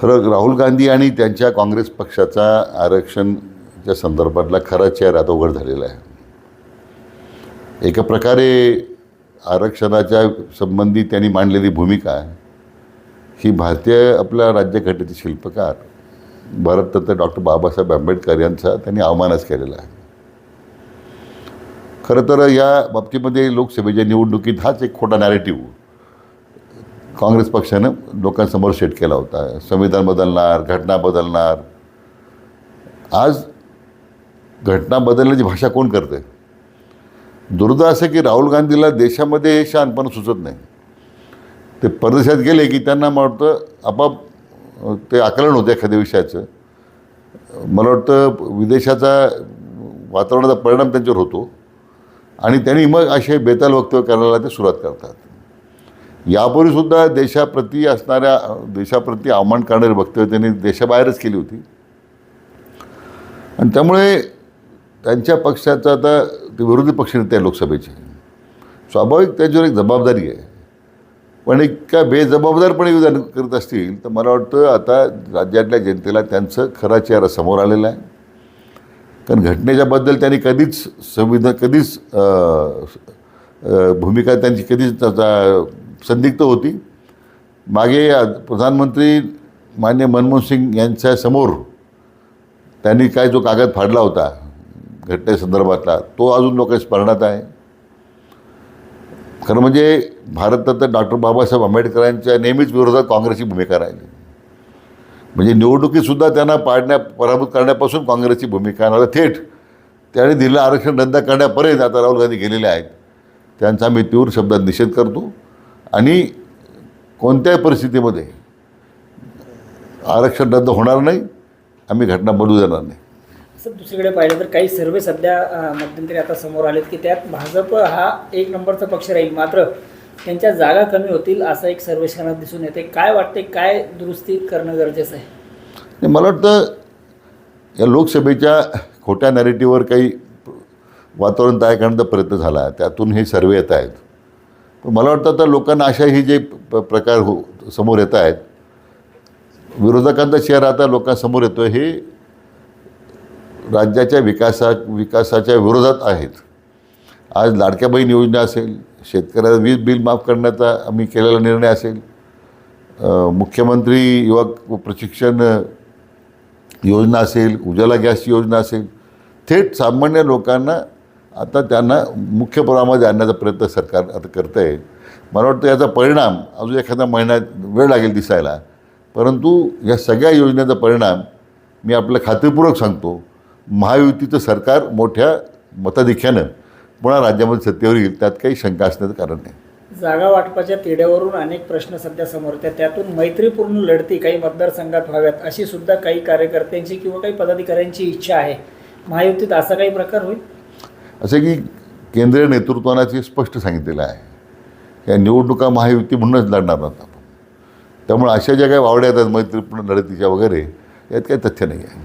खरं राहुल गांधी आणि त्यांच्या काँग्रेस पक्षाचा आरक्षणच्या संदर्भातला खरा चेहरा आता उघड झालेला आहे. एका प्रकारे आरक्षणाच्या संबंधी त्यांनी मांडलेली भूमिका ही भारतीय आपल्या राज्यघटनेचे शिल्पकार भारतरत्न डॉक्टर बाबासाहेब आंबेडकर यांचा त्यांनी अवमानच केलेला आहे. खरं तर या बाबतीमध्ये लोकसभेच्या निवडणुकीत हाच एक खोटा नॅरेटिव्ह काँग्रेस पक्षानं लोकांसमोर सेट केला होता. संविधान बदलणार घटना बदलणार. आज घटना बदलण्याची भाषा कोण करते? दुर्दैव असं की राहुल गांधीला देशामध्ये हे शहाणपण सुचत नाही. ते परदेशात गेले की त्यांना मला वाटतं आपाप ते आकलन होतं एखाद्या विषयाचं. मला वाटतं विदेशाचा वातावरणाचा परिणाम त्यांच्यावर होतो. आणि त्यांनी मग असे बेताल वक्तव्य करायला ते सुरुवात करतात. यापूर्वीसुद्धा देशाप्रती असणाऱ्या देशाप्रती आव्हान करणारी वक्तव्य त्यांनी देशाबाहेरच केली होती. आणि त्यामुळे त्यांच्या पक्षाचं आता ते विरोधी पक्षनेते आहे लोकसभेचे. स्वाभाविक त्यांच्यावर एक जबाबदारी आहे. पण एक बेजबाबदारपणे विधान करत असतील तर मला वाटतं आता राज्यातल्या जनतेला त्यांचं खरा चेहरा समोर आलेला आहे. कारण घटनेच्याबद्दल त्यांनी कधीच संविधान कधीच भूमिका त्यांची कधीच त्याचा संदिग्ध होती. मागे प्रधानमंत्री मान्य मनमोहन सिंग यांच्या समोर त्यांनी काय जो कागद फाडला होता घटनेसंदर्भातला तो अजून लोक स्मरणात आहे. खरं म्हणजे भारतरत्न डॉक्टर बाबासाहेब आंबेडकरांच्या नेहमीच विरोधात काँग्रेसची भूमिका राहिली. म्हणजे निवडणुकीतसुद्धा त्यांना पाडण्या पराभूत करण्यापासून काँग्रेसची भूमिका आहे. थेट त्याने दिलेलं आरक्षण रद्द करण्यापर्यंत आता राहुल गांधी गेलेले आहेत. त्यांचा आम्ही तीव्र शब्दात निषेध करतो. आणि कोणत्याही परिस्थितीमध्ये आरक्षण रद्द होणार नाही आम्ही घटना बदलू देणार नाही. सर दुसरीकडे पाहिलं तर काही सर्वे सध्या मध्यंतरी आता समोर आलेत की त्यात भाजप हा एक नंबरचा पक्ष राहील मात्र त्यांच्या जागा कमी होतील असं एक सर्वेक्षणात दिसून येते काय वाटते काय दुरुस्ती करणं गरजेचं आहे? मला वाटतं या लोकसभेच्या खोट्या नॅरेटिव्हवर काही वातावरण तयार करण्याचा प्रयत्न झाला. त्यातून हे सर्वे येत आहेत. मला वाटतं आता लोकांना अशा ही जे प- प्रकार हो समोर येत आहेत विरोधकांचा चेहरा आता लोकांसमोर येतो हे राज्याच्या विकासा विकासाच्या विरोधात आहेत. आज लाडक्या बहीण योजना असेल शेतकऱ्याला वीज बिल माफ करण्याचा आम्ही केलेला निर्णय असेल मुख्यमंत्री युवक प्रशिक्षण योजना असेल उज्ज्वला गॅस योजना असेल थेट सामान्य लोकांना आता त्यांना मुख्य प्रवाहामध्ये आणण्याचा प्रयत्न सरकार आता करतं आहे मला वाटतं याचा परिणाम अजून एखाद्या महिन्यात वेळ लागेल दिसायला. परंतु या सगळ्या योजनेचा परिणाम मी आपलं खात्रीपूर्वक सांगतो. महायुतीचं सरकार मोठ्या मताधिक्यानं पुन्हा राज्यामध्ये सत्तेवर येईल त्यात काही शंका असण्याचं कारण नाही. जागा वाटपाच्या तिढ्यावरून अनेक प्रश्न सध्या समोर येतात. त्यातून मैत्रीपूर्ण लढती काही मतदारसंघात व्हाव्यात अशी सुद्धा काही कार्यकर्त्यांची किंवा काही पदाधिकाऱ्यांची इच्छा आहे. महायुतीत असा काही प्रकार होईल? असं की केंद्रीय नेतृत्वानं ते स्पष्ट सांगितलेलं आहे. या निवडणुका महायुती म्हणूनच लढणार नाहीत आपण. त्यामुळे अशा ज्या काही वावड्या येतात मैत्रीपूर्ण लढतीच्या वगैरे यात काही तथ्य नाही आहे.